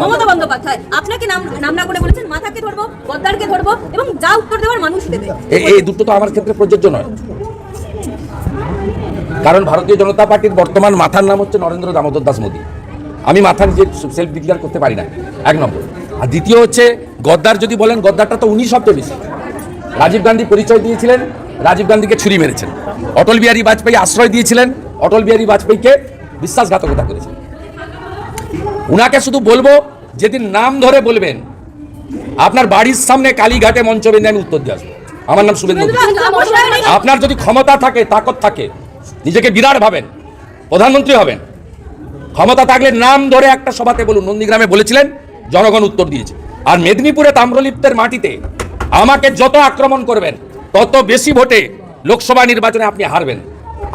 মমতা বন্দ্যোপাধ্যায় আপনাকে নাম নাম না করে বলেছেন মাথাকে ধরবো গদ্দারকে ধরবো এবং যা উত্তর দেওয়ার মানুষ দেবে। এই দুটো তো আমার ক্ষেত্রে প্রযোজ্য নয়। কারণ ভারতীয় জনতা পার্টির বর্তমান মাথার নাম হচ্ছে নরেন্দ্র দামোদর দাস মোদী। আমি মাথা নিজে সেলফ ডিক্লেয়ার করতে পারি না। এক নম্বর। আর দ্বিতীয় হচ্ছে গদ্দার যদি বলেন গদ্দারটা তো উনি সবচেয়ে বেশি। রাজীব গান্ধী পরিচয় দিয়েছিলেন রাজীব গান্ধীকে ছুরি মেরেছেন। অটল বিহারী বাজপেয়ী আশ্রয় দিয়েছিলেন অটল বিহারী বাজপেয়ীকে বিশ্বাসঘাতকতা করেছেন। উনাকে শুধু বলব যেদিন নাম ধরে বলবেন আপনার বাড়ির সামনে কালীঘাটে মঞ্চ বেঁধে আমি উত্তর দিয়ে আসব। আমার নাম শুভেন্দু আপনার যদি ক্ষমতা থাকে তাকত থাকে নিজেকে বিরাট ভাবেন প্রধানমন্ত্রী হবেন ক্ষমতা থাকলে নাম ধরে একটা সভাতে বলুন নন্দীগ্রামে বলেছিলেন জনগণ উত্তর দিয়েছে। আর মেদিনীপুরে তাম্রলিপ্তের মাটিতে আমাকে যত আক্রমণ করবেন তত বেশি ভোটে লোকসভা নির্বাচনে আপনি হারবেন।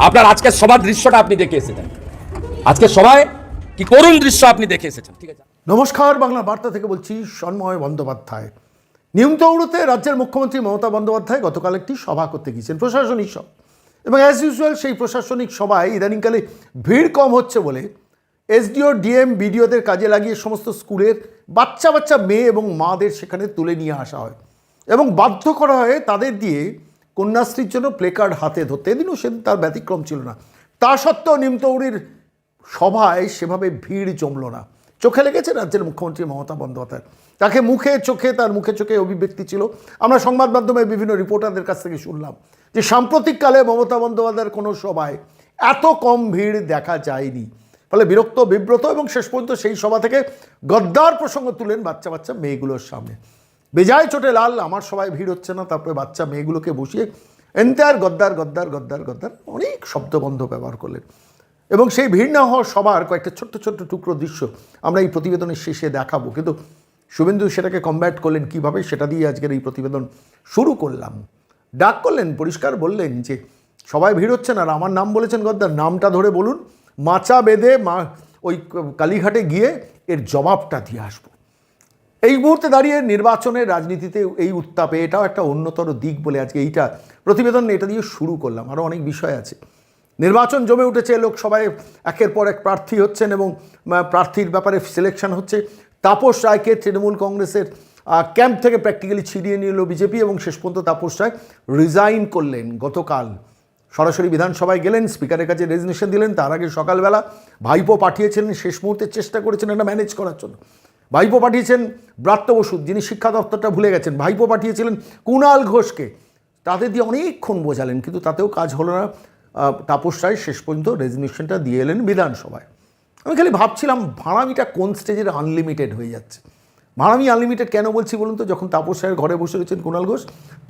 আপনার আজকের সবার দৃশ্যটা আপনি দেখে এসেছেন। আজকে সবাই কি করুণ দৃশ্য আপনি দেখে এসেছেন, ঠিক আছে? নমস্কার, বাংলা বার্তা থেকে বলছি সন্ময় বন্দ্যোপাধ্যায়। নিয়মতৌড়তে রাজ্যের মুখ্যমন্ত্রী মমতা বন্দ্যোপাধ্যায় গতকাল একটি সভা করতে গিয়েছেন, প্রশাসনিক সভা। এবং অ্যাজ ইউজুয়াল সেই প্রশাসনিক সভায় ইদানিংকালে ভিড় কম হচ্ছে বলে এসডিও, ডিএম, বিডিওদের কাজে লাগিয়ে সমস্ত স্কুলের বাচ্চা বাচ্চা মেয়ে এবং মাদের সেখানে তুলে নিয়ে আসা হয়। এবং বাধ্য করা হয় তাদের দিয়ে কন্যাশ্রীর জন্য প্লেকার্ড হাতে ধরতে। এদিনও সেদিন তার ব্যতিক্রম ছিল না। তা সত্ত্বেও নিমতৌড়ির সভায় সেভাবে ভিড় জমলো না। চোখে লেগেছে রাজ্যের মুখ্যমন্ত্রী মমতা বন্দ্যোপাধ্যায়। তাকে মুখে চোখে, তার মুখে চোখে অভিব্যক্তি ছিল। আমরা সংবাদ মাধ্যমে বিভিন্ন রিপোর্টারদের কাছ থেকে শুনলাম যে সাম্প্রতিককালে মমতা বন্দ্যোপাধ্যায়ের কোনো সভায় এত কম ভিড় দেখা যায়নি। ফলে বিরক্ত, বিব্রত এবং শেষ পর্যন্ত সেই সভা থেকে গদ্দার প্রসঙ্গ তুলেন বাচ্চা বাচ্চা মেয়েগুলোর সামনে। বেজায় চোটে লাল, আমার সবাই ভিড় হচ্ছে না, তারপরে বাচ্চা মেয়েগুলোকে বসিয়ে এন্টায়ার গদ্দার গদ্দার গদ্দার গদ্দার অনেক শব্দবন্ধ ব্যবহার করলেন। এবং সেই ভিড় না হওয়া সবার কয়েকটা ছোট্ট ছোট্ট টুকরো দৃশ্য আমরা এই প্রতিবেদনের শেষে দেখাবো। কিন্তু শুভেন্দু সেটাকে কমব্যাট করলেন কীভাবে সেটা দিয়ে আজকের এই প্রতিবেদন শুরু করলাম। ডাক করলেন, পরিষ্কার বললেন যে, সবাই ভিড় হচ্ছে না আর আমার নাম বলেছেন গদ্দার, নামটা ধরে বলুন, মাচা বেঁধে মা, ওই কালীঘাটে গিয়ে এর জবাবটা দিয়ে আসব। এই মুহূর্তে দাঁড়িয়ে নির্বাচনের রাজনীতিতে এই উত্তাপে এটাও একটা অন্যতর দিক বলে আজকে এইটা প্রতিবেদন এটা দিয়ে শুরু করলাম। আরও অনেক বিষয় আছে। নির্বাচন জমে উঠেছে, লোকসভায় একের পর এক প্রার্থী হচ্ছেন এবং প্রার্থীর ব্যাপারে সিলেকশন হচ্ছে। তাপস রায়কে তৃণমূল কংগ্রেসের ক্যাম্প থেকে প্র্যাকটিক্যালি ছিনিয়ে নিল বিজেপি এবং শেষ পর্যন্ত তাপস রায় রিজাইন করলেন। গতকাল সরাসরি বিধানসভায় গেলেন, স্পিকারের কাছে রেজিগনেশন দিলেন। তার আগে সকালবেলা ভাইপো পাঠিয়েছিলেন শেষ মুহূর্তে চেষ্টা করেছেন এটা ম্যানেজ করার জন্য। ভাইপো পাঠিয়েছেন ব্রাত্য বসু, যিনি শিক্ষা দপ্তরটা ভুলে গেছেন, ভাইপো পাঠিয়েছিলেন কুণাল ঘোষকে। তাদের দিয়ে অনেকক্ষণ বোঝালেন, কিন্তু তাতেও কাজ হলো না। তাপস রায় শেষ পর্যন্ত রেজিগনেশনটা দিয়ে এলেন বিধানসভায়। আমি খালি ভাবছিলাম, ভাড়ামিটা কোন স্টেজের আনলিমিটেড হয়ে যাচ্ছে? ভাড়ামি আনলিমিটেড কেন বলছি বলুন তো? যখন তাপস রায়ের ঘরে বসে রয়েছেন কুণাল ঘোষ,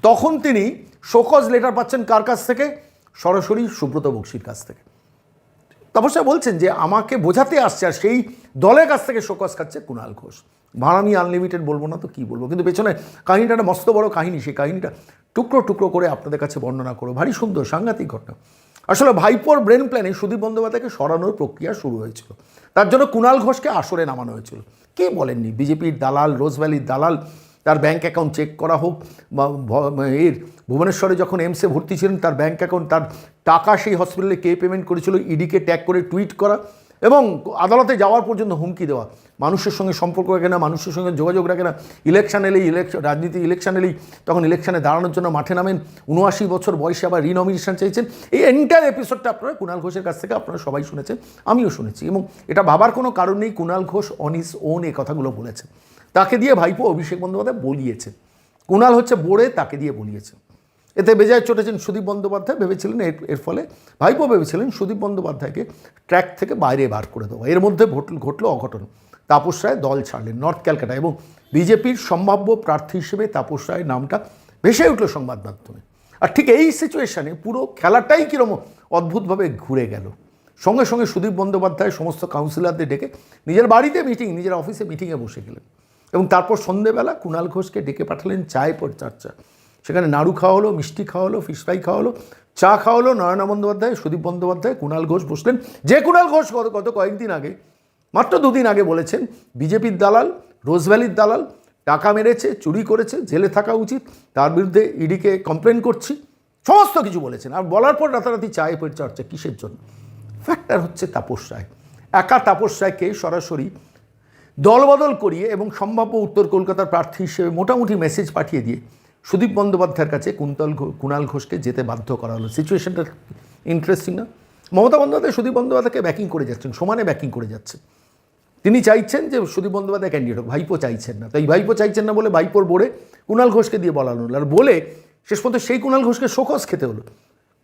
তখন তিনি শোকজ লেটার পাচ্ছেন কার কাছ থেকে? সরাসরি সুব্রত বক্সির কাছ থেকে। তপস্যা বলছেন যে, আমাকে বোঝাতে আসছে আর সেই দলের কাছ থেকে শোকস খাচ্ছে কুণাল ঘোষ। ভাড়ামি আনলিমিটেড বলব না তো কী বলব? কিন্তু পেছনে কাহিনীটা একটা মস্ত বড় কাহিনী, সেই কাহিনীটা টুকরো টুকরো করে আপনাদের কাছে বর্ণনা করো ভারী সুন্দর সাংঘাতিক ঘটনা। আসলে ভাইপোর ব্রেন প্ল্যানে সুদীপ বন্দ্যোপাধ্যায়কে সরানোর প্রক্রিয়া শুরু হয়েছিল। তার জন্য কুণাল ঘোষকে আসরে নামানো হয়েছিল। কে বলেননি? বিজেপির দালাল রোজভ্যালির দালাল, তার ব্যাঙ্ক অ্যাকাউন্ট চেক করা হোক, বা এর ভুবনেশ্বরে যখন এমসে ভর্তি ছিলেন, তার ব্যাঙ্ক অ্যাকাউন্ট তার টাকা সেই হসপিটালে কে পেমেন্ট করেছিল ইডিকে ট্যাগ করে টুইট করা এবং আদালতে যাওয়ার পর্যন্ত হুমকি দেওয়া। মানুষের সঙ্গে সম্পর্ক রাখে না, মানুষের সঙ্গে যোগাযোগ রাখে না। ইলেকশন এলেই ইলেকশন রাজনীতি ইলেকশন এলেই তখন ইলেকশনে দাঁড়ানোর জন্য মাঠে নামেন। উনআশি বছর বয়সে আবার রিনমিনেশন চাইছেন এই এন্টার এপিসোডটা আপনারা কুণাল ঘোষের কাছ থেকে আপনারা সবাই শুনেছেন, আমিও শুনেছি এবং এটা ভাবার কোনো কারণ নেই Kunal Ghosh on his own এই কথাগুলো বলেছেন। তাকে দিয়ে ভাইপো অভিষেক বন্দ্যোপাধ্যায় বলিয়েছে কুণাল হচ্ছে বোর্ডে তাকে দিয়ে বলিয়েছে এতে বেজায় চটেছেন সুদীপ বন্দ্যোপাধ্যায়। ভেবেছিলেন এর এর ফলে ভাইপো ভেবেছিলেন সুদীপ বন্দ্যোপাধ্যায়কে ট্র্যাক থেকে বাইরে বার করে দেওয়া এর মধ্যে ঘটল ঘটল অঘটন। তাপস রায় দল ছাড়লেন নর্থ ক্যালকাটা এবং বিজেপির সম্ভাব্য প্রার্থী হিসেবে তাপস রায়ের নামটা ভেসে উঠল সংবাদ মাধ্যমে। আর ঠিক এই সিচুয়েশানে পুরো খেলাটাই কীরকম অদ্ভুতভাবে ঘুরে গেল। সঙ্গে সঙ্গে সুদীপ বন্দ্যোপাধ্যায় সমস্ত কাউন্সিলরদের ডেকে নিজের বাড়িতে মিটিং নিজের অফিসে মিটিংয়ে বসে গেলেন। এবং তারপর সন্ধেবেলা কুণাল ঘোষকে ডেকে পাঠালেন চায় পর চর্চা সেখানে নাড়ু খাওয়া হলো মিষ্টি খাওয়া হলো ফিশ ফ্রাই খাওয়া হলো চা খাওয়া হলো নয়না বন্দ্যোপাধ্যায়, সুদীপ বন্দ্যোপাধ্যায় কুণাল ঘোষ বসলেন। যে কুণাল ঘোষ গত গত কয়েকদিন আগে, মাত্র দুদিন আগে বলেছেন, বিজেপির দালাল, রোজভ্যালির দালাল, টাকা মেরেছে, চুরি করেছে, জেলে থাকা উচিত, তার বিরুদ্ধে ইডিকে কমপ্লেন করছি, সমস্ত কিছু বলেছেন। আর বলার পর রাতারাতি চায় পরিচর্চা কিসের জন্য? ফ্যাক্টর হচ্ছে তাপস রায়। একা তাপস রায়কে সরাসরি দলবদল করিয়ে এবং সম্ভাব্য উত্তর কলকাতার প্রার্থী হিসেবে মোটামুটি মেসেজ পাঠিয়ে দিয়ে সুদীপ বন্দ্যোপাধ্যায়ের কাছে কুন্তল কুণাল ঘোষকে যেতে বাধ্য করা হলো। সিচুয়েশনটা ইন্টারেস্টিং না। মমতা বন্দ্যোপাধ্যায় সুদীপ বন্দ্যোপাধ্যায়কে ব্যাকিং করে যাচ্ছেন, সমানে ব্যাকিং করে যাচ্ছে। তিনি চাইছেন যে সুদীপ বন্দ্যোপাধ্যায় ক্যান্ডিডেট হোক, ভাইপো চাইছেন না। তাই ভাইপো চাইছেন না বলে ভাইপোর বোরে কুণাল ঘোষকে দিয়ে বলানো হলো আর বলে শেষ পর্যন্ত সেই কুণাল ঘোষকে শোকস খেতে হলো।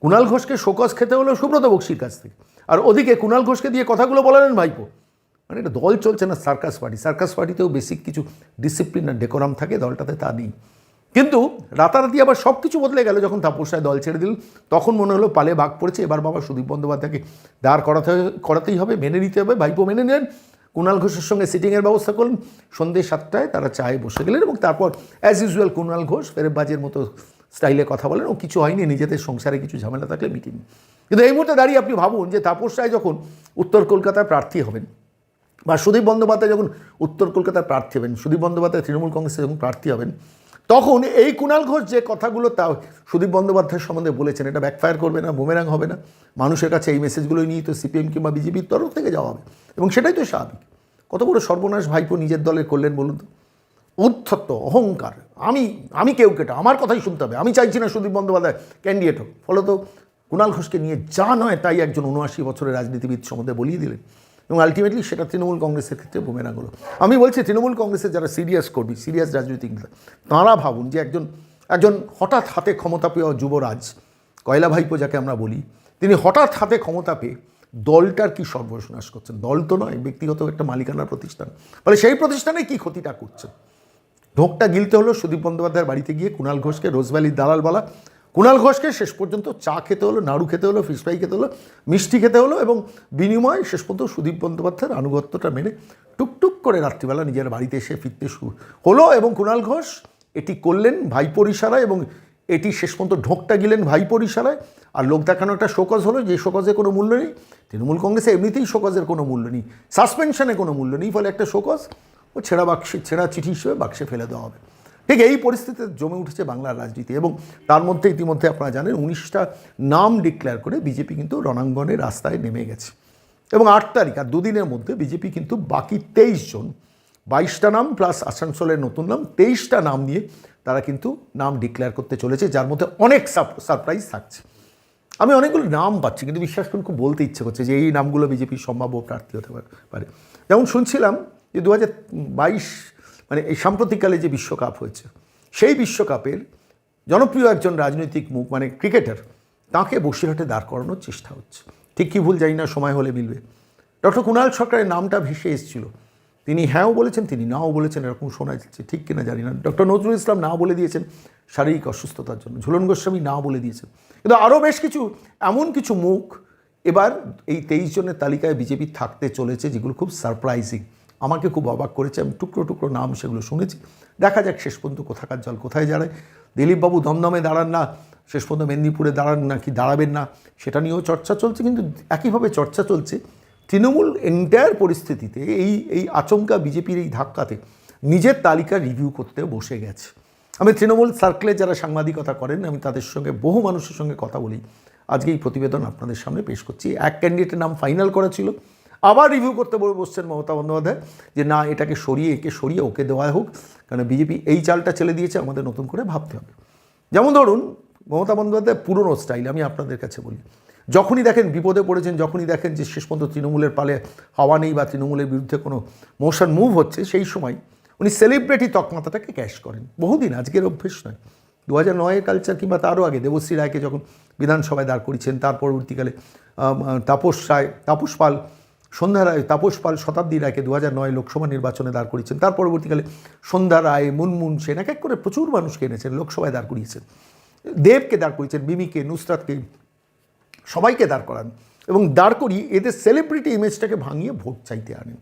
কুণাল ঘোষকে শোকস খেতে হলো সুব্রত বক্সির কাছ থেকে। আর ওদিকে কুণাল ঘোষকে দিয়ে কথাগুলো বলালেন ভাইপো। মানে এটা দল চলছে না, সার্কাস পার্টি। সার্কাস পার্টিতেও বেসিক কিছু ডিসিপ্লিন আর ডেকোরাম থাকে, দলটাতে তা নেই। কিন্তু রাতারাতি আবার সব কিছু বদলে গেল যখন তাপসায় দল ছেড়ে দিল। তখন মনে হলো পালে ভাগ পড়েছে, এবার বাবা সুদীপ বন্দ্যোপাধ্যায়কে দাঁড় করাতে করাতেই হবে, মেনে নিতে হবে, ভাইপো মেনে নিলেন কুণাল ঘোষের সঙ্গে সিটিংয়ের ব্যবস্থা করলেন। সন্ধ্যে সাতটায় তারা চায়ে বসে গেলেন এবং তারপর অ্যাজ ইউজুয়াল কুণাল ঘোষ ফেরেবাজের মতো স্টাইলে কথা বলেন ও কিছু হয়নি, নিজেদের সংসারে কিছু ঝামেলা থাকলে মিটিং কিন্তু এই মুহূর্তে দাঁড়িয়ে আপনি ভাবুন যে তাপস রায় যখন উত্তর কলকাতায় প্রার্থী হবেন বা সুদীপ বন্দ্যোপাধ্যায় যখন উত্তর কলকাতার প্রার্থী হবেন, সুদীপ বন্দ্যোপাধ্যায় তৃণমূল কংগ্রেসে যখন প্রার্থী হবেন তখন এই কুণাল ঘোষ যে কথাগুলো তা সুদীপ বন্দ্যোপাধ্যায়ের সম্বন্ধে বলেছেন, এটা ব্যাকফায়ার করবে না বুমেরাং হবে না। মানুষের কাছে এই মেসেজগুলোই নিয়ে তো সিপিএম কিংবা বিজেপির তরফ থেকে যাওয়া হবে। এবং সেটাই তো স্বাভাবিক। কত বড় সর্বনাশ ভাইপো নিজের দলের করলেন বলুন তো? উদ্ধত্ত, অহংকার। আমি আমি কেউ কেটা, আমার কথাই শুনতে হবে। আমি চাইছি না সুদীপ বন্দ্যোপাধ্যায় ক্যান্ডিডেট হোক। ফলত কুণাল ঘোষকে নিয়ে যা নয়, তাই একজন উনআশি বছরের রাজনীতিবিদ সম্বন্ধে বলিয়ে দিলেন। এবং আলটিমেটলি সেটা তৃণমূল কংগ্রেসের ক্ষেত্রে বুমেরাং হলো। আমি বলছি তৃণমূল কংগ্রেসের যারা সিরিয়াস কর্মী সিরিয়াস রাজনৈতিক নেতা, তাঁরা ভাবুন যে একজন একজন হঠাৎ হাতে ক্ষমতা পেয়ে যুবরাজ, কয়লা ভাইপো যাকে আমরা বলি, তিনি হঠাৎ হাতে ক্ষমতা পেয়ে দলটার কি সর্বনাশ করছেন? দল তো নয়, ব্যক্তিগত একটা মালিকানার প্রতিষ্ঠান। ফলে সেই প্রতিষ্ঠানে কি ক্ষতিটা করছেন? ঢোকটা গিলতে হলো সুদীপ বন্দ্যোপাধ্যায়ের বাড়িতে গিয়ে কুণাল ঘোষকে, রোজভ্যালির দালাল বলা কুণাল ঘোষকে শেষ পর্যন্ত চা খেতে হলো, নাড়ু খেতে হলো ফিশ ফ্রাই খেতে হলো, মিষ্টি খেতে হলো এবং বিনিময়ে শেষ পর্যন্ত সুদীপ বন্দ্যোপাধ্যায়ের আনুগত্যটা মেনে টুকটুক করে রাত্রিবেলা নিজের বাড়িতে এসে ফিরতে শুরু হলো এবং কুণাল ঘোষ এটি করলেন ভাইপোর ইশারায় এবং এটি শেষ পর্যন্ত ঢোকটা গিলেন ভাইপোর ইশারায়। আর লোক দেখানো একটা শোকজ হলো, যে শোকজে কোনো মূল্য নেই, তৃণমূল কংগ্রেসে এমনিতেই শোকজের কোনো মূল্য নেই, সাসপেনশনে কোনো মূল্য নেই, ফলে একটা শোকজ ও ছেঁড়া বাক্সে, ছেঁড়া চিঠি হিসেবে বাক্সে ফেলে দেওয়া হবে। ঠিক এই পরিস্থিতিতে জমে উঠেছে বাংলার রাজনীতি এবং তার মধ্যে ইতিমধ্যে আপনারা জানেন উনিশটা নাম ডিক্লেয়ার করে বিজেপি কিন্তু রণাঙ্গনের রাস্তায় নেমে গেছে। এবং আট তারিখ আর দুদিনের মধ্যে বিজেপি কিন্তু বাকি তেইশ জন, বাইশটা নাম প্লাস আসানসোলের নতুন নাম, তেইশটা নাম নিয়ে তারা কিন্তু নাম ডিক্লেয়ার করতে চলেছে, যার মধ্যে অনেক সারপ্রাইজ থাকছে। আমি অনেকগুলো নাম পাচ্ছি, কিন্তু বিশ্বাস করুন, খুব বলতে ইচ্ছে করছে যে এই নামগুলো বিজেপির সম্ভাব্য প্রার্থী হতে পারে। যেমন শুনছিলাম যে দু হাজার বাইশ মানে এই সাম্প্রতিককালে যে বিশ্বকাপ হয়েছে, সেই বিশ্বকাপের জনপ্রিয় একজন রাজনৈতিক মুখ মানে ক্রিকেটার, তাকে বসিরহাটে দাঁড় করানোর চেষ্টা হচ্ছে। ঠিক কী ভুল জানি না, সময় হলে মিলবে। ডক্টর কুণাল সরকারের নামটা ভেসে এসেছিল। তিনি হ্যাঁও বলেছেন, তিনি নাও বলেছেন, এরকম শোনা যাচ্ছে, ঠিক কিনা জানি না। ডক্টর নজরুল ইসলাম না বলে দিয়েছেন শারীরিক অসুস্থতার জন্য। ঝুলন গোস্বামী না বলে দিয়েছেন। কিন্তু আরও বেশ কিছু, এমন কিছু মুখ এবার এই তেইশ জনের তালিকায় বিজেপি থাকতে চলেছে, যেগুলো খুব সারপ্রাইজিং। আমাকে খুব অবাক করেছে। আমি টুকরো টুকরো নাম সেগুলো শুনেছি। দেখা যাক শেষ পর্যন্ত কোথাকার জল কোথায় দাঁড়ায় দিলীপবাবু দমদমে দাঁড়ান না, শেষ পর্যন্ত মেদিনীপুরে দাঁড়ান না কি দাঁড়াবেন না, সেটা নিয়েও চর্চা চলছে, কিন্তু একইভাবে চর্চা চলছে তৃণমূল এন্টায়ার পরিস্থিতিতে এই এই আচমকা বিজেপির এই ধাক্কাতে নিজের তালিকা রিভিউ করতে বসে গেছে। আমি তৃণমূল সার্কেলে যারা সাংবাদিকতা করেন, আমি তাদের সঙ্গে, বহু মানুষের সঙ্গে কথা বলি। আজকে এই প্রতিবেদন আপনাদের সামনে পেশ করছি। এক ক্যান্ডিডেটের নাম ফাইনাল করা ছিল। আবার রিভিউ করতে বসছেন মমতা বন্দ্যোপাধ্যায়, যে না, এটাকে সরিয়ে, একে সরিয়ে ওকে দেওয়া হোক কারণ বিজেপি এই চালটা ছেলে দিয়েছে, আমাদের নতুন করে ভাবতে হবে। যেমন ধরুন, মমতা বন্দ্যোপাধ্যায় পুরনো স্টাইল আমি আপনাদের কাছে বলি। যখনই দেখেন বিপদে পড়েছেন, যখনই দেখেন যে শেষ পর্যন্ত তৃণমূলের পালে হাওয়া নেই বা তৃণমূলের বিরুদ্ধে কোনো মোশন মুভ হচ্ছে, সেই সময় উনি সেলিব্রিটি তকমাতাটাকে ক্যাশ করেন। বহুদিন, আজকের অভ্যেস নয়। দু হাজার নয়ের কালচার কিংবা তারও আগে, দেবশ্রী রায়কে যখন বিধানসভায় দাঁড় করিয়েছেন, তার পরবর্তীকালে তাপস রায়, তাপস পাল সন্ধ্যা রায় তাপস পাল শতাব্দী রায়কে দু নয় লোকসভা নির্বাচনে দাঁড় করিয়েছেন। তার পরবর্তীকালে সন্ধ্যা রায়, মুনমুন সেন, এক এক করে প্রচুর মানুষকে এনেছেন, লোকসভায় দাঁড় করিয়েছেন। দেবকে দাঁড় করিয়েছেন মিমিকে নুসরাতকে, সবাইকে দাঁড় করান এবং দাঁড় করিয়ে এদের সেলিব্রিটি ইমেজটাকে ভাঙিয়ে ভোট চাইতে আনেন।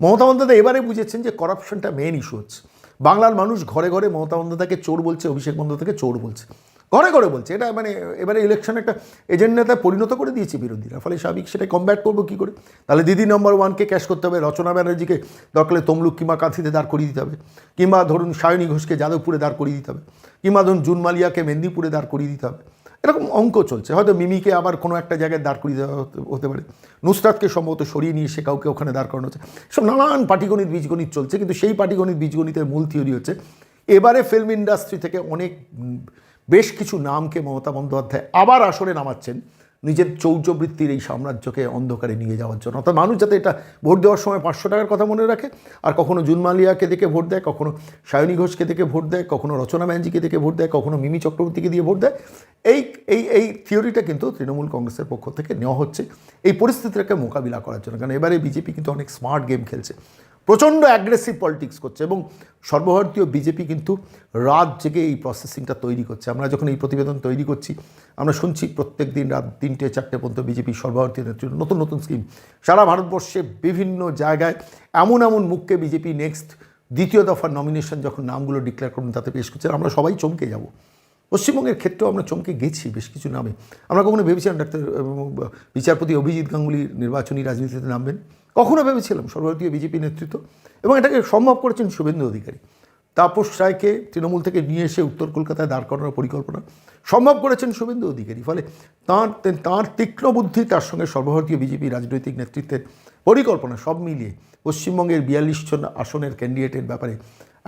মমতা বন্দ্যোপাধ্যায় এবারে বুঝেছেন যে করাপশনটা মেন ইস্যু হচ্ছে। বাংলার মানুষ ঘরে ঘরে মমতা বন্দ্যোপাধ্যায়কে চোর বলছে, অভিষেক বন্দ্যোপাধ্যায়কে চোর বলছে। ঘরে ঘরে বলছে। এটা মানে এবারে ইলেকশন একটা এজেন্ডাতে পরিণত করে দিয়েছে বিরোধীরা। ফলে স্বাভাবিক সেটা কমব্যাট করব কী করে? তাহলে দিদি নম্বর ওয়ানকে ক্যাশ করতে হবে, রচনা ব্যানার্জিকে দরকারে তমলুক কিংবা কাঁথিতে দাঁড় করিয়ে দিতে হবে। কিংবা ধরুন সায়নী ঘোষকে যাদবপুরে দাঁড় করিয়ে দিতে হবে। কিংবা ধরুন জুন মালিয়াকে মেদিনীপুরে দাঁড় করিয়ে দিতে হবে। এরকম অঙ্ক চলছে। হয়তো মিমিকে আবার কোনো একটা জায়গায় দাঁড় করিয়ে দেওয়া হতে- পারে। নুসরাতকে সম্ভবত সরিয়ে নিয়ে সে কাউকে ওখানে দাঁড় করানো হচ্ছে। সব নানান পাটিগণিত বীজগণিত চলছে। কিন্তু সেই পাটিগণিত বীজগণিতের মূল থিওরি হচ্ছে, এবারে ফিল্ম ইন্ডাস্ট্রি থেকে অনেক বেশ কিছু নামকে মমতা বন্দ্যোপাধ্যায় আবার আসরে নামাচ্ছেন। নিজের চৌর্যবৃত্তির এই সাম্রাজ্যকে অন্ধকারে নিয়ে যাওয়ার জন্য। অর্থাৎ মানুষ যাতে এটা ভোট দেওয়ার সময় পাঁচশো টাকার কথা মনে রাখে, আর কখনো জুনমালিয়াকে দেখে ভোট দেয়, কখনো সায়নী ঘোষকে দেখে ভোট দেয়, কখনো রচনা ব্যানার্জিকে দেখে ভোট দেয়, কখনো মিমি চক্রবর্তীকে দিয়ে ভোট দেয়। এই এই এই থিওরিটা কিন্তু তৃণমূল কংগ্রেসের পক্ষ থেকে নেওয়া হচ্ছে। এই পরিস্থিতিটাকে মোকাবিলা করার জন্য। কারণ এবারে বিজেপি কিন্তু অনেক স্মার্ট গেম খেলছে। প্রচণ্ড অ্যাগ্রেসিভ পলিটিক্স করছে এবং সর্বভারতীয় বিজেপি কিন্তু রাত জেগে এই প্রসেসিংটা তৈরি করছে। আমরা যখন এই প্রতিবেদন তৈরি করছি, আমরা শুনছি প্রত্যেক দিন রাত তিনটে, চারটে পর্যন্ত বিজেপি সর্বভারতীয় নেতৃত্ব, নতুন নতুন স্কিম সারা ভারতবর্ষে বিভিন্ন জায়গায় এমন এমন মুখকে বিজেপি নেক্সট দ্বিতীয় দফার নমিনেশন যখন নামগুলো ডিক্লেয়ার করবেন, তাতে পেশ করছে, আমরা সবাই চমকে যাব। পশ্চিমবঙ্গের ক্ষেত্রেও আমরা চমকে গেছি বেশ কিছু নামে। আমরা কখনো ভেবেছিলাম ডাক্তার বিচারপতি অভিজিৎ গাঙ্গুলি নির্বাচনী রাজনীতিতে নামবেন। কখনো ভেবেছিলাম সর্বভারতীয় বিজেপি নেতৃত্ব, এবং এটাকে সম্ভব করেছেন শুভেন্দু অধিকারী। তাপস রায়কে তৃণমূল থেকে নিয়ে এসে উত্তর কলকাতায় দাঁড় করানোর পরিকল্পনা সম্ভব করেছেন শুভেন্দু অধিকারী, ফলে তাঁর তাঁর তীক্ষ্ণ বুদ্ধি, তার সঙ্গে সর্বভারতীয় বিজেপি রাজনৈতিক নেতৃত্বের পরিকল্পনা সব মিলিয়ে পশ্চিমবঙ্গের বিয়াল্লিশ জন আসনের ক্যান্ডিডেটের ব্যাপারে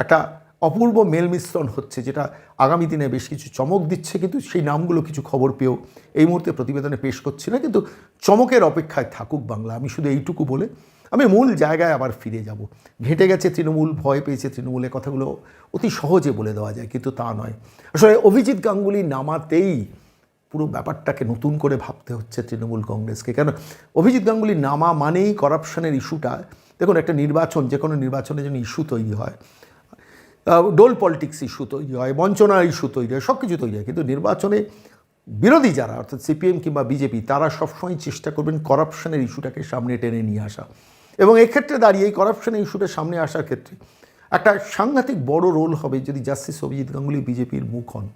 একটা অপূর্ব মেল মিশ্রণ হচ্ছে, যেটা আগামী দিনে বেশ কিছু চমক দিচ্ছে, কিন্তু সেই নামগুলো কিছু খবর পেয়েও এই মুহূর্তে প্রতিবেদনে পেশ করছি না, কিন্তু চমকের অপেক্ষায় থাকুক বাংলা। আমি শুধু এইটুকু বলে, আমি মূল জায়গায় আবার ফিরে যাব। ঘেঁটে গেছে তৃণমূল, ভয় পেয়েছে তৃণমূলের কথাগুলো অতি সহজে বলে দেওয়া যায়, কিন্তু তা নয়। আসলে অভিজিৎ গাঙ্গুলি নামাতেই পুরো ব্যাপারটাকে নতুন করে ভাবতে হচ্ছে তৃণমূল কংগ্রেসকে, কেন? অভিজিৎ গাঙ্গুলির নামা মানেই করাপশনের ইস্যুটা দেখুন, একটা নির্বাচন যে কোনো নির্বাচনে যেন ইস্যু তৈরি হয় ডোল পলিটিক্স ইস্যু তৈরি হয়, বঞ্চনার ইস্যু তৈরি হয় সব কিছু তৈরি হয়। কিন্তু নির্বাচনে বিরোধী যারা, অর্থাৎ সিপিএম কিংবা বিজেপি, তারা সবসময় চেষ্টা করবেন করাপশনের ইস্যুটাকে সামনে টেনে নিয়ে আসা। এবং এক্ষেত্রে দাঁড়িয়ে এই করাপশনের ইস্যুটা সামনে আসার ক্ষেত্রে একটা সাংঘাতিক বড় রোল হবে যদি জাস্টিস অভিজিৎ গাঙ্গুলি বিজেপির মুখ হন।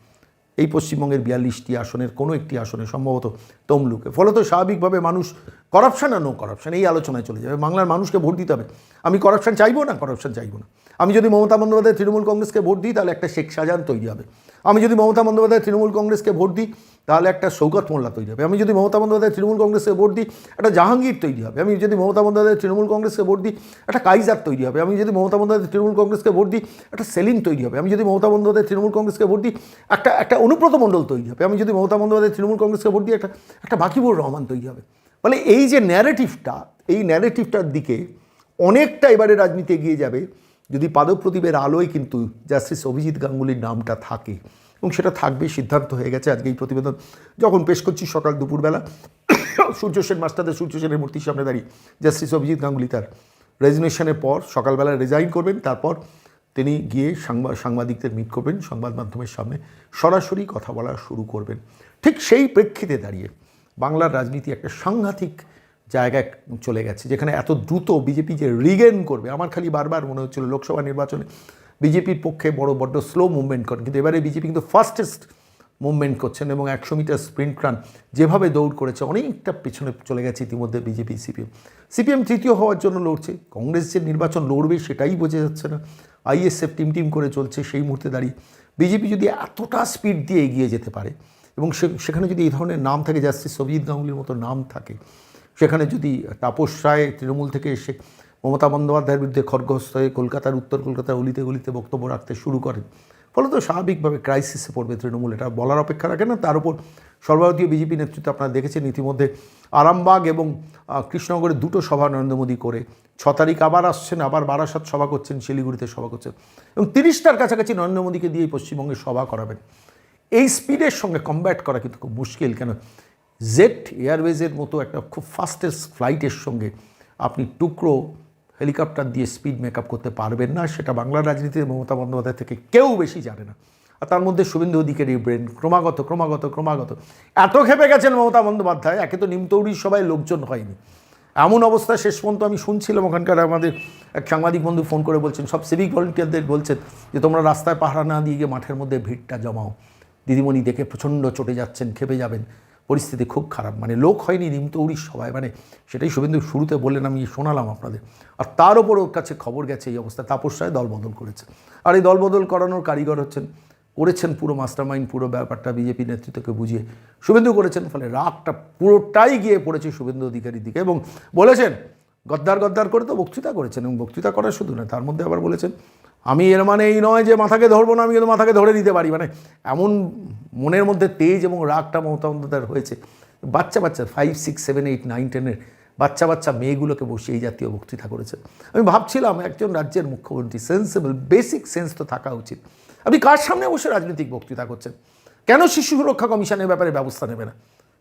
এই পশ্চিমবঙ্গের বিয়াল্লিশটি আসনের, কোনো একটি আসনে সম্ভবত তমলুকে। ফলত স্বাভাবিকভাবে মানুষ করাপশন আর নো করাপশন এই আলোচনায় চলে যাবে। বাংলার মানুষকে ভোট দিতে হবে। আমি করাপশন চাইব না? করাপশন চাইব না। আমি যদি মমতা বন্দ্যোপাধ্যায় তৃণমূল কংগ্রেসকে ভোট দিই, তাহলে একটা শেখ শাহজাহান তৈরি হবে। আমি যদি মমতা বন্দ্যোপাধ্যায় তৃণমূল কংগ্রেসকে ভোট দিই, তাহলে একটা সৌগত মোল্লা তৈরি হবে। আমি যদি মমতা বন্দ্যোপাধ্যায় তৃণমূল কংগ্রেসকে ভোট দিই, একটা জাহাঙ্গীর তৈরি হবে। আমি যদি মমতা বন্দ্যোপাধ্যায় তৃণমূল কংগ্রেসকে ভোট দিই, একটা কাইজার তৈরি হবে। আমি যদি মমতা বন্দ্যোপাধ্যায় তৃণমূল কংগ্রেসকে ভোট দিই, একটা সেলিম তৈরি হবে। আমি যদি মমতা বন্দ্যোপাধ্যায় তৃণমূল কংগ্রেসকে ভোট দিই, একটা একটা অনুব্রত মণ্ডল তৈরি হবে। আমি যদি মমতা বন্দ্যোপাধ্যায় তৃণমূল কংগ্রেসকে ভোট দিই, একটা একটা বাকিবুর রহমান তৈরি হবে। ফলে এই যে ন্যারেটিভটা এই ন্যারেটিভটার দিকে অনেকটা এবারে রাজনীতি এগিয়ে যাবে। যদি পাদপ্রদীপের আলোয় কিন্তু জাস্টিস অভিজিৎ গাঙ্গুলির নামটা থাকে এবং সেটা থাকবে, সিদ্ধান্ত হয়ে গেছে আজকে এই প্রতিবেদন। যখন পেশ করছি সকাল দুপুরবেলা, সূর্য সেন মাস্টারদের সূর্য সেনের মূর্তির সামনে দাঁড়িয়ে জাস্টিস অভিজিৎ গাঙ্গুলি তার রেজিগনেশনের পর সকালবেলা রিজাইন করবেন, তারপর তিনি গিয়ে সাংবাদ সাংবাদিকদের মিট করবেন, সংবাদ মাধ্যমের সামনে সরাসরি কথা বলা শুরু করবেন। ঠিক সেই প্রেক্ষিতে দাঁড়িয়ে বাংলার রাজনীতি একটা সাংঘাতিক জায়গায় চলে গেছে, যেখানে এত দ্রুত বিজেপি যে রিগেন করবে, আমার খালি বারবার মনে হচ্ছিল লোকসভা নির্বাচনে বিজেপির পক্ষে বড় বড্ড স্লো মুভমেন্ট করেন কিন্তু এবারে বিজেপি কিন্তু ফাস্টেস্ট মুভমেন্ট করছেন এবং একশো মিটার স্প্রিন্ট রান যেভাবে দৌড় করেছে, অনেকটা পেছনে চলে গেছে ইতিমধ্যে বিজেপি, সিপিএম। সিপিএম তৃতীয় হওয়ার জন্য লড়ছে, কংগ্রেস যে নির্বাচন লড়বে সেটাই বোঝা যাচ্ছে না, আইএসএফ টিম টিম করে চলছে, সেই মুহূর্তে দাঁড়িয়ে বিজেপি যদি এতটা স্পিড দিয়ে এগিয়ে যেতে পারে এবং সেখানে যদি এই ধরনের নাম থাকে, জাস্টিস অভিজিৎ গাঙ্গুলির মতো নাম থাকে সেখানে যদি তাপস রায় তৃণমূল থেকে এসে মমতা বন্দ্যোপাধ্যায়ের বিরুদ্ধে খড়গহস্ত হয়ে কলকাতার, উত্তর কলকাতার অলিতে গলিতে বক্তব্য রাখতে শুরু করেন, ফলত স্বাভাবিকভাবে ক্রাইসিসে পড়বে তৃণমূল। এটা বলার অপেক্ষা রাখে না। তার উপর সর্বভারতীয় বিজেপি নেতৃত্ব আপনারা দেখেছেন ইতিমধ্যে আরামবাগ এবং কৃষ্ণনগরে দুটো সভা নরেন্দ্র মোদী করে। ছ তারিখ আবার আসছেন, আবার বারাসাত সভা করছেন, শিলিগুড়িতে সভা করছেন। এবং তিরিশটার কাছাকাছি নরেন্দ্র মোদীকে দিয়ে পশ্চিমবঙ্গে সভা করাবেন। এই স্পিডের সঙ্গে কম্ব্যাট করা কিন্তু খুব মুশকিল, কেন? জেট এয়ারওয়েজের মতো একটা খুব ফাস্টেস্ট ফ্লাইটের সঙ্গে আপনি টুকরো হেলিকপ্টার দিয়ে স্পিড মেকআপ করতে পারবেন না, সেটা বাংলার রাজনীতিতে মমতা বন্দ্যোপাধ্যায় থেকে কেউ বেশি জানে না। আর তার মধ্যে শুভেন্দু অধিকারী ব্রেন ক্রমাগত ক্রমাগত ক্রমাগত। এত খেপে গেছেন মমতা বন্দ্যোপাধ্যায়, একে তো নিমতৌড়ির সবাই লোকজন হয়নি। এমন অবস্থা শেষ পর্যন্ত আমি শুনছিলাম, ওখানকার আমাদের এক সাংবাদিক বন্ধু ফোন করে বলছেন, সব সিভিক ভলেন্টিয়ারদের বলছেন যে, তোমরা রাস্তায় পাহারা না দিয়ে গিয়ে মাঠের মধ্যে ভিড়টা জমাও। দিদিমণি দেখে প্রচণ্ড চটে যাচ্ছেন খেপে যাবেন। পরিস্থিতি খুব খারাপ। মানে লোক হয়নি নিমতৌড়ির সবাই। মানে সেটাই শুভেন্দু শুরুতে বললেন, আমি শোনালাম আপনাদের। আর তার ওপর ওর কাছে খবর গেছে এই অবস্থা। তাপস রায় দল বদল করেছে। আর এই দলবদল করানোর কারিগর হচ্ছেন, করেছেন পুরো মাস্টার মাইন্ড পুরো ব্যাপারটা বিজেপি নেতৃত্বকে বুঝিয়ে শুভেন্দু করেছেন, ফলে রাগটা পুরোটাই গিয়ে পড়েছে শুভেন্দু অধিকারীর দিকে। এবং বলেছেন, গদ্দার গদ্দার করে তো বক্তৃতা করেছেন, এবং বক্তৃতা করা শুধু না, তার মধ্যে আবার বলেছেন আমি এর মানে এই নয় যে মাথাকে ধরবো না, আমি কিন্তু মাথাকে ধরে নিতে পারি। মানে এমন মনের মধ্যে তেজ এবং রাগটা মমতা বন্দ্যোপাধ্যায়ের হয়েছে। বাচ্চা বাচ্চা five six seven eight nine টেনের বাচ্চা বাচ্চা মেয়েগুলোকে বসে এই জাতীয় বক্তৃতা করেছে। আমি ভাবছিলাম একজন রাজ্যের মুখ্যমন্ত্রী সেন্সেবল বেসিক সেন্স তো থাকা উচিত। আপনি কার সামনে বসে রাজনৈতিক বক্তৃতা করছেন? কেন শিশু সুরক্ষা কমিশনের ব্যাপারে ব্যবস্থা নেবে না?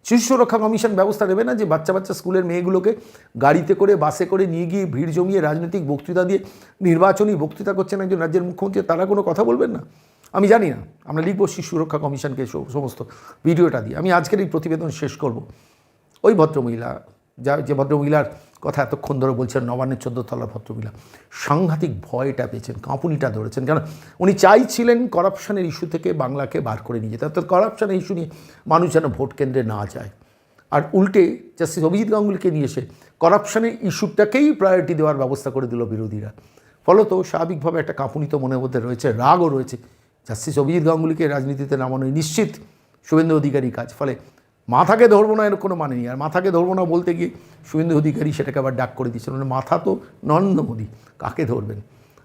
শিশু সুরক্ষা কমিশন ব্যবস্থা নেবে না যে বাচ্চা বাচ্চা স্কুলের মেয়েগুলোকে গাড়িতে করে, বাসে করে নিয়ে গিয়ে ভিড় জমিয়ে রাজনৈতিক বক্তৃতা দিয়ে নির্বাচনী বক্তৃতা করছেন একজন রাজ্যের মুখ্যমন্ত্রী, তারা কোনো কথা বলবেন না? আমি জানি না। আমরা লিখব শিশু সুরক্ষা কমিশনকে সমস্ত ভিডিওটা দিয়ে। আমি আজকের এই প্রতিবেদন শেষ করব। ওই ভদ্রমহিলা, যা, যে ভদ্রমহিলার কথা এতক্ষণ ধরে বলছেন নবান্নের চোদ্দ তলার ভদ্রমহিলা। সাংঘাতিক ভয়টা পেয়েছেন, কাঁপুনিটা ধরেছেন। কেন? উনি চাইছিলেন করাপশনের ইস্যু থেকে বাংলাকে বার করে নিয়ে যেতে। অর্থাৎ করাপশনের ইস্যু নিয়ে মানুষ যেন ভোট কেন্দ্রে না যায়। আর উল্টে জাস্টিস অভিজিৎ গাঙ্গুলিকে নিয়ে এসে করাপশনের ইস্যুটাকেই প্রায়োরিটি দেওয়ার ব্যবস্থা করে দিল বিরোধীরা। ফলত স্বাভাবিকভাবে একটা কাঁপুনি তো মনের মধ্যে রয়েছে, রাগও রয়েছে। জাস্টিস অভিজিৎ গাঙ্গুলিকে রাজনীতিতে নামানোই নিশ্চিত। শুভেন্দু অধিকারী কাজ। ফলে মাথাকে ধরবো না এর কোনো মানে নেই। আর মাথাকে ধরবো না বলতে গিয়ে শুভেন্দু অধিকারী সেটাকে আবার ডাক করে দিচ্ছেন মানে মাথা তো নরেন্দ্র মোদী, কাকে ধরবেন?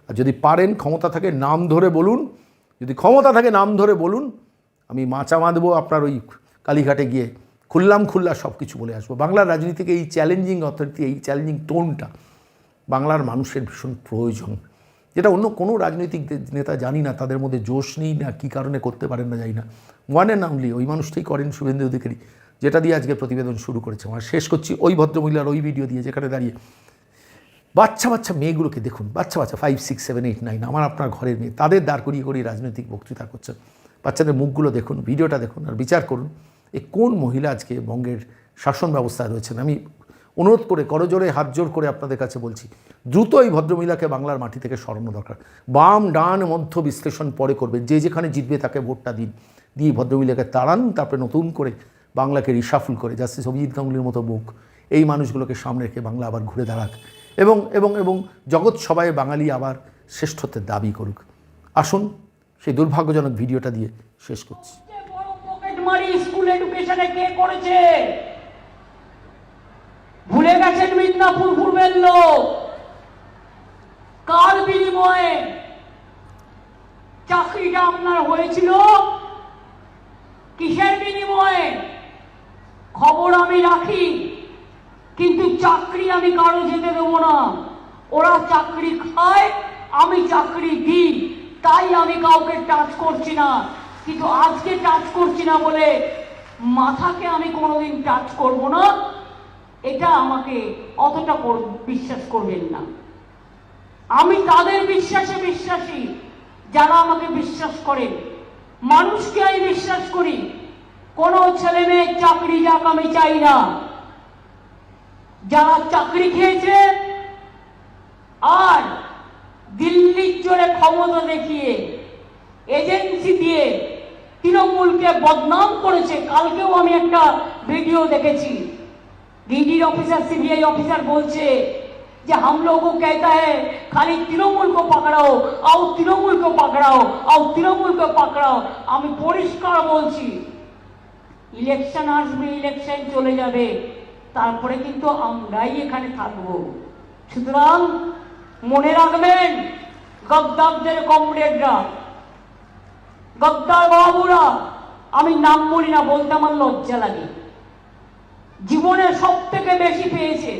আর যদি পারেন, ক্ষমতা থাকে নাম ধরে বলুন, যদি ক্ষমতা থাকে নাম ধরে বলুন, আমি মাচা বাঁধবো আপনার ওই কালীঘাটে গিয়ে। খুললাম খুল্লা সব কিছু বলে আসব। বাংলার রাজনীতিকে এই চ্যালেঞ্জিং অথরিটি এই চ্যালেঞ্জিং টোনটা বাংলার মানুষের ভীষণ প্রয়োজন। যেটা অন্য কোনো রাজনৈতিক নেতা জানি না, তাদের মধ্যে জোশ নেই না, কী কারণে করতে পারেন না জানি না। ওয়ান অ্যান্ড অনলি ওই মানুষটাই করেন শুভেন্দু অধিকারী, যেটা দিয়ে আজকে প্রতিবেদন শুরু করেছে। আমার শেষ করছি ওই ভদ্রমহিলার ওই ভিডিও দিয়ে, যেখানে দাঁড়িয়ে। বাচ্চা বাচ্চা মেয়েগুলোকে দেখুন, বাচ্চা বাচ্চা five six seven eight nine আমার আপনার ঘরের মেয়ে, তাদের দাঁড় করিয়ে করিয়ে রাজনৈতিক বক্তৃতা করছেন বাচ্চাদের মুখগুলো দেখুন, ভিডিওটা দেখুন আর বিচার করুন, এ কোন মহিলা আজকে বঙ্গের শাসন ব্যবস্থায় রয়েছেন? আমি অনুরোধ করে করজোরে হাত জোর করে আপনাদের কাছে বলছি, দ্রুত এই ভদ্রমহিলাকে বাংলার মাটি থেকে সরানো দরকার। বাম, ডান, মধ্য বিশ্লেষণ পরে করবে যে যেখানে জিতবে তাকে ভোটটা দিন। দিয়ে ভদ্রমহিলাকে তাড়ান, তারপরে নতুন করে বাংলাকে রিসাফল করে জাস্টিস অভিজিৎ গাঙ্গুলির মতো মুখ। এই মানুষগুলোকে সামনে রেখে বাংলা আবার ঘুরে দাঁড়াক। এবং এবং এবং জগৎ সবাই বাঙালি আবার শ্রেষ্ঠত্বের দাবি করুক। আসুন, সেই দুর্ভাগ্যজনক ভিডিওটা দিয়ে শেষ করেছে। ভুলে গেছেন মিদনাপুর পূর্বের লোক। কার বিনিময়ে চাকরিটা আপনার হয়েছিল? কিসের বিনিময়ে? খবর আমি রাখি, কিন্তু চাকরি আমি কারও যেতে দেবো না। ওরা চাকরি খায়, আমি চাকরি দিই, তাই আমি কাউকে টাচ করছি না। কিন্তু আজকে টাচ করছি না বলে মাথাকে আমি কোনোদিন টাচ করব না। এটা আমাকে অতটা বিশ্বাস করবেন না। আমি তাদের বিশ্বাসে বিশ্বাসী, যারা আমাকে বিশ্বাস করেন। মানুষকে আমি বিশ্বাস করি, কোনো ছেলে মেয়ে চাকরি যাক আমি চাই না। যারা চাকরি খেয়েছে, আর দিল্লির জোরে ক্ষমতা দেখিয়ে, এজেন্সি দিয়ে তৃণমূলকে বদনাম করেছে, কালকেও আমি একটা ভিডিও দেখেছি। ডিডির অফিসার, সিবিআই অফিসার বলছে যে हम लोग को कहता है खाली तृणमूल को पकड़ाओ आओ तृणमूल को पकड़ाओ आओ तृणमूल को पकड़ाओ আমি পরিষ্কার বলছি ইলেকশন আসবে ইলেকশন চলে যাবে তারপরে কিন্তু আমরাই এখানে থাকবো সুতরাং মনে রাখবেন গদ্দারদের কমরেডরা গদ্দার বাবুরা আমি নাম বলি না বলতে আমার লজ্জা লাগে জীবনে সব থেকে বেশি পেয়েছে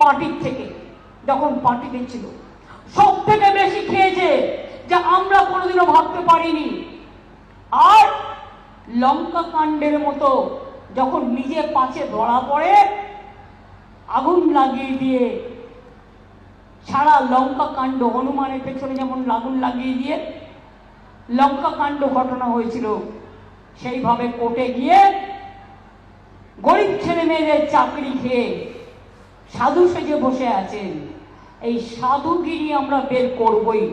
পার্টির থেকে যখন পার্টিতে ছিল সব থেকে বেশি খেয়েছে যা আমরা কোনোদিনও ভাবতে পারিনি। আর লঙ্কা কাণ্ডের মতো যখন নিজে পাশে ধরা পড়ে, আগুন লাগিয়ে দিয়ে সারা লঙ্কা কাণ্ড হনুমানের পেছনে যেমন আগুন লাগিয়ে দিয়ে লঙ্কা কাণ্ড ঘটনা হয়েছিল, সেইভাবে কোর্টে গিয়ে গরিব ছেলে মেয়েদের চাকরি খেয়ে সাধু সেজে বসে আছেন। এই সাধুগিরি আমরা বের করবই।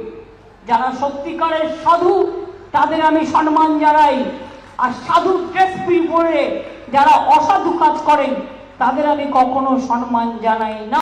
যারা সত্যিকারের সাধু, তাদের আমি সম্মান জানাই। আর সাধু ড্রেস পরে যারা অসাধু কাজ করেন, তাদের আমি কখনো সম্মান জানাই না।